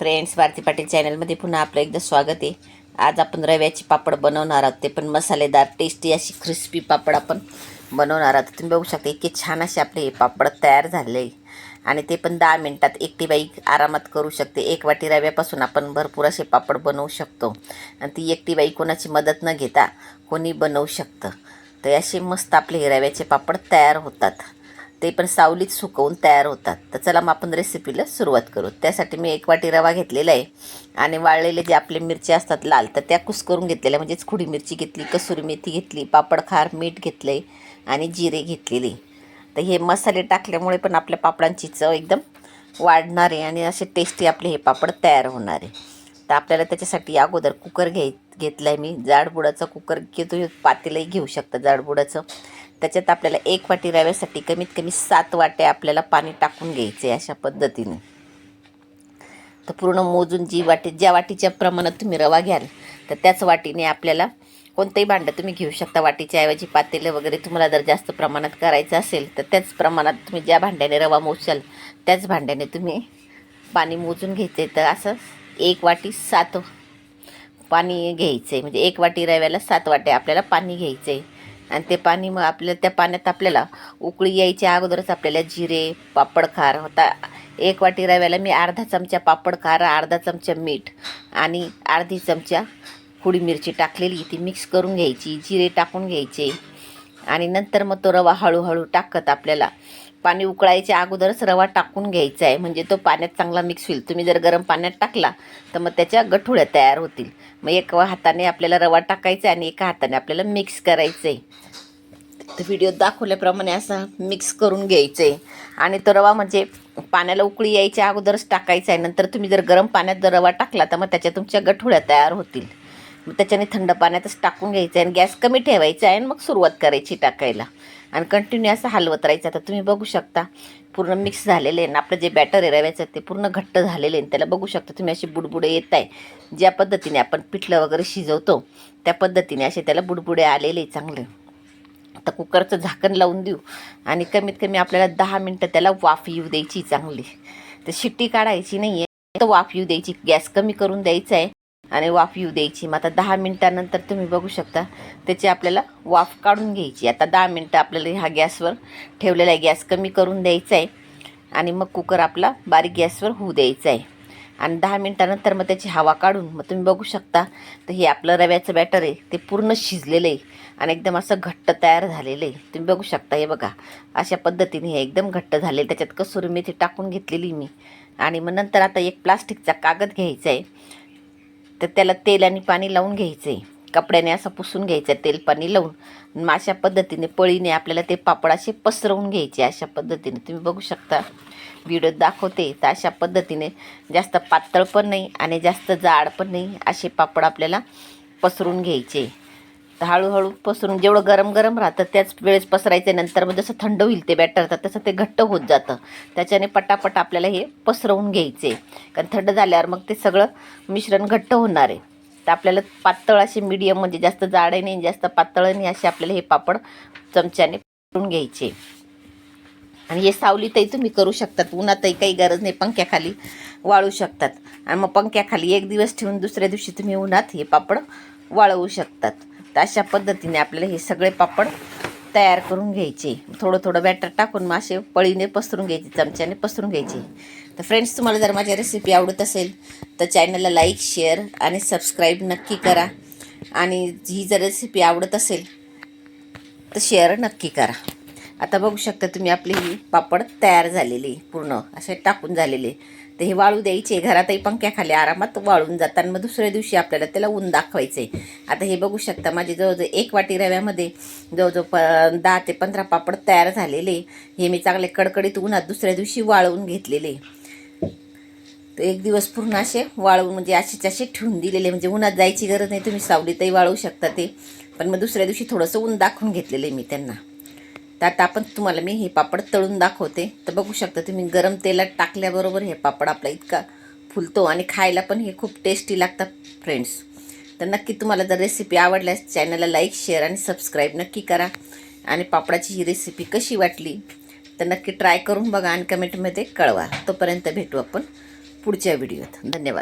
Friends Bharti Patil चॅनलमध्ये पुन्हा आपलं एकदा स्वागत आहे. आज आपण रव्याचे पापड बनवणार आहोत. ते पण मसालेदार टेस्टी अशी क्रिस्पी पापड आपण बनवणार आहोत. तुम्ही बघू शकता इतके छान असे आपले हे पापड तयार झाले. आहे आणि ते पण दहा मिनटात एकटी बाई आरामात करू शकते. एक वाटी रव्यापासून आपण भरपूर असे पापड बनवू शकतो. आणि ती एकटी बाई कोणाची मदत न घेता कोणी बनवू शकतं. तर असे मस्त आपले हे रव्याचे पापड तयार होतात. ते पण सावलीत सुकवून तयार होतात. तर चला मग आपण रेसिपीला सुरुवात करू. त्यासाठी मी एक वाटी रवा घेतलेला आहे. आणि वाळलेले जे आपले मिरची असतात लाल तर त्या कुसकरून घेतलेल्या म्हणजेच खुडी मिरची घेतली कसुरी मेथी घेतली पापड खार मीठ घेतले आणि जिरे घेतलेले. तर हे मसाले टाकल्यामुळे पण आपल्या पापडांची चव एकदम वाढणार आहे आणि असे टेस्टी आपले हे पापड तयार होणार आहे. तर आपल्याला त्याच्यासाठी अगोदर कुकर घ्याय घेतला आहे मी. जाडबुडाचा कुकर घेतो पातेलंही घेऊ शकता जाडबुडाचं. त्याच्यात आपल्याला एक वाटी रव्यासाठी कमीत कमी सात वाटे आपल्याला पाणी टाकून घ्यायचे अशा पद्धतीने. तर पूर्ण मोजून जी वाटी ज्या वाटीच्या प्रमाणात तुम्ही रवा घ्याल तर त्याच वाटीने आपल्याला कोणतंही भांडं तुम्ही घेऊ शकता. वाटीच्या ऐवजी पातेलं वगैरे तुम्हाला जर जास्त प्रमाणात करायचं असेल तर त्याच प्रमाणात तुम्ही ज्या भांड्याने रवा मोजाल त्याच भांड्याने तुम्ही पाणी मोजून घ्यायचे. तर असं एक वाटी सात पाणी घ्यायचं. आहे म्हणजे एक वाटी रव्याला सात वाटे आपल्याला पाणी घ्यायचं. आहे आणि ते पाणी मग आपल्या त्या पाण्यात आपल्याला उकळी यायच्या अगोदरच आपल्याला जिरे पापड खार होता. एक वाटी रव्याला मी अर्धा चमचा पापड खार अर्धा चमचा मीठ आणि अर्धी चमचा खुडी मिरची टाकलेली. ती मिक्स करून घ्यायची जिरे टाकून घ्यायचे. आणि नंतर मग तो रवा हळूहळू टाकत आपल्याला पाणी उकळायच्या अगोदरच रवा टाकून घ्यायचा आहे. म्हणजे तो पाण्यात चांगला मिक्स होईल. तुम्ही जर गरम पाण्यात टाकला तर मग त्याच्या गठुळ्या तयार होतील. मग एका हाताने आपल्याला रवा टाकायचा आहे आणि एका हाताने आपल्याला मिक्स करायचं आहे तर व्हिडिओ दाखवल्याप्रमाणे असं मिक्स करून घ्यायचं आहे आणि तो रवा म्हणजे पाण्याला उकळी यायच्या अगोदरच टाकायचा आहे. नंतर तुम्ही जर गरम पाण्यात जर रवा टाकला तर मग त्याच्या तुमच्या गठुळ्या तयार होतील. त्याच्याने थंड पाण्यातच टाकून घ्यायचं आहे आणि गॅस कमी ठेवायचा आहे आणि मग सुरुवात करायची टाकायला. आणि कंटिन्यू असं हलवत राहायचं. आता तुम्ही बघू शकता पूर्ण मिक्स झालेले आहे आणि आपलं जे बॅटर आहे रव्याचं ते पूर्ण घट्ट झालेले आहे. त्याला बघू शकता तुम्ही असे बुडबुडे येत आहे. ज्या पद्धतीने आपण पिठलं वगैरे शिजवतो त्या पद्धतीने असे त्याला बुडबुडे आलेले चांगले. आता कुकरचं झाकण लावून देऊ. आणि कमीत कमी आपल्याला दहा मिनटं त्याला वाफ येऊ द्यायची चांगली. तर शिट्टी काढायची नाही आहे तर वाफ येऊ द्यायची. गॅस कमी करून द्यायचा आहे. आणि वाफ येऊ द्यायची. मग आता दहा मिनटानंतर तुम्ही बघू शकता त्याची आपल्याला वाफ काढून घ्यायची. आता दहा मिनटं आपल्याला ह्या गॅसवर ठेवलेला आहे. गॅस कमी करून द्यायचा आहे आणि मग कुकर आपला बारीक गॅसवर होऊ द्यायचा आहे. आणि दहा मिनटानंतर मग त्याची हवा काढून मग तुम्ही बघू शकता तर हे आपलं रव्याचं बॅटर आहे. ते पूर्ण शिजलेलं आहे आणि एकदम असं घट्ट तयार झालेलं आहे. तुम्ही बघू शकता हे बघा. अशा पद्धतीने हे एकदम घट्ट झाले त्याच्यात कसुरी मेथी टाकून घेतलेली मी. आणि मग नंतर आता एक प्लास्टिकचा कागद घ्यायचा आहे. तर त्याला तेल आणि पाणी लावून घ्यायचं आहे कपड्याने असं पुसून घ्यायचं तेल पाणी लावून. मग अशा पद्धतीने पळीने आपल्याला ते पापड असे पसरवून घ्यायचे अशा पद्धतीने. तुम्ही बघू शकता. व्हिडिओ दाखवते तर अशा पद्धतीने जास्त पातळ पण नाही आणि जास्त जाड पण नाही असे पापड आपल्याला पसरून घ्यायचे. तर हळूहळू पसरून जेवढं गरम गरम राहतं त्याच वेळेस पसरायचं नंतर मग जसं थंड होईल ते बॅटर तर तसं ते घट्ट होत जातं. त्याच्याने पटापट आपल्याला हे पसरवून घ्यायचे कारण थंड झाल्यावर मग ते सगळं मिश्रण घट्ट होणार आहे. तर आपल्याला पातळ असे मीडियम म्हणजे जास्त जाडे नाही जास्त पातळ नाही असे आपल्याला हे पापड चमच्याने पसरून घ्यायचे आणि हे सावलीतही तुम्ही करू शकतात. उन्हातही काही गरज नाही पंख्याखाली वाळू शकतात. आणि मग पंख्याखाली एक दिवस ठेवून दुसऱ्या दिवशी तुम्ही उन्हात हे पापड वाळवू शकतात. तर अशा पद्धतीने आपल्याला हे सगळे पापड तयार करून घ्यायचे. थोडं थोडं बॅटर टाकून मग असे पळीने पसरून घ्यायचे चमच्याने पसरून घ्यायचे. तर फ्रेंड्स तुम्हाला जर माझी रेसिपी आवडत असेल तर चॅनलला लाईक शेअर आणि सबस्क्राईब नक्की करा. आणि ही जर रेसिपी आवडत असेल तर शेअर नक्की करा. आता बघू शकता तुम्ही आपली ही पापड तयार झालेली पूर्ण असे टाकून झालेले. तर हे वाळू द्यायचे घरातही पंख्याखाली आरामात वाळून जातात मग दुसऱ्या दिवशी आपल्याला त्याला ऊन दाखवायचे आता हे बघू शकता माझे जवळजवळ एक वाटी रव्यामध्ये जवळजवळ प दहा ते पंधरा पापड तयार झालेले. हे मी चांगले कडकडीत उन्हात दुसऱ्या दिवशी वाळवून घेतलेले. तर एक दिवस पूर्ण असे वाळवून म्हणजे असेच असे ठेवून दिलेले. म्हणजे उन्हात जायची गरज नाही तुम्ही सावलीतही वाळवू शकता ते. पण मग दुसऱ्या दिवशी थोडंसं ऊन दाखवून घेतलेले मी त्यांना. तर आता आपण तुम्हाला मी हे पापड तळून दाखवते. तर बघू शकता तुम्ही गरम तेलात टाकल्याबरोबर हे पापड आपला इतका फुलतो आणि खायला पण हे खूप टेस्टी लागतात फ्रेंड्स तर नक्की तुम्हाला जर रेसिपी आवडल्यास चॅनलला लाईक शेअर आणि सबस्क्राईब नक्की करा. आणि पापडाची ही रेसिपी कशी वाटली तर नक्की ट्राय करून बघा आणि कमेंटमध्ये कळवा. तोपर्यंत भेटू आपण पुढच्या व्हिडिओत धन्यवाद.